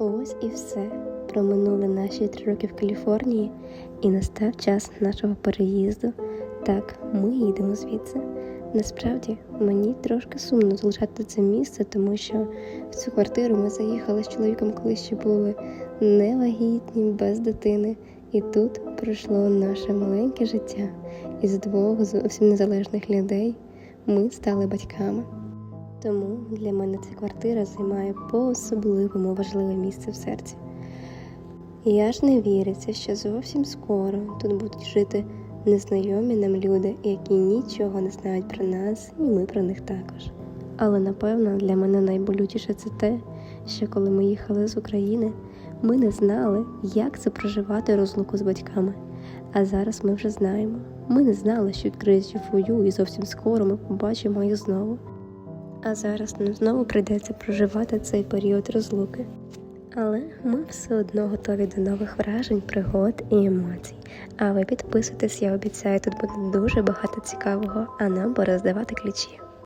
Ось і все. Проминули наші три роки в Каліфорнії, і настав час нашого переїзду. Так, ми їдемо звідси. Насправді мені трошки сумно залишати це місце, тому що в цю квартиру ми заїхали з чоловіком, коли ще були невагітні, без дитини. І тут пройшло наше маленьке життя. Із двох зовсім незалежних людей ми стали батьками. Тому для мене ця квартира займає по-особливому важливе місце в серці. Я ж не віриться, що зовсім скоро тут будуть жити незнайомі нам люди, які нічого не знають про нас, і ми про них також. Але напевно для мене найболючіше це те, що коли ми їхали з України, ми не знали, як це проживати розлуку з батьками. А зараз ми вже знаємо. Ми не знали, що відкриють фою, і зовсім скоро ми побачимо їх знову. А зараз нам знову прийдеться проживати цей період розлуки. Але ми все одно готові до нових вражень, пригод і емоцій. А ви підписуйтесь, я обіцяю, тут буде дуже багато цікавого, а нам пора здавати ключі.